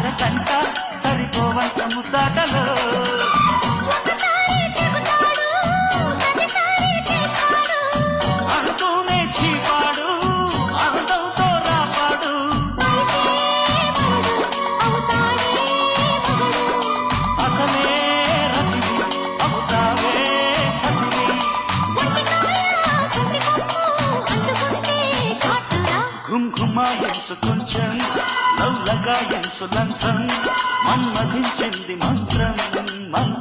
వాళ్ళకంట సరిపోవంత ముద్దాటలో. కాటురా ఘుమ్ ఘుమాయించు కొంచెం లవ్లగాయించు లంచం మన్మధించింది మంత్రం మంచం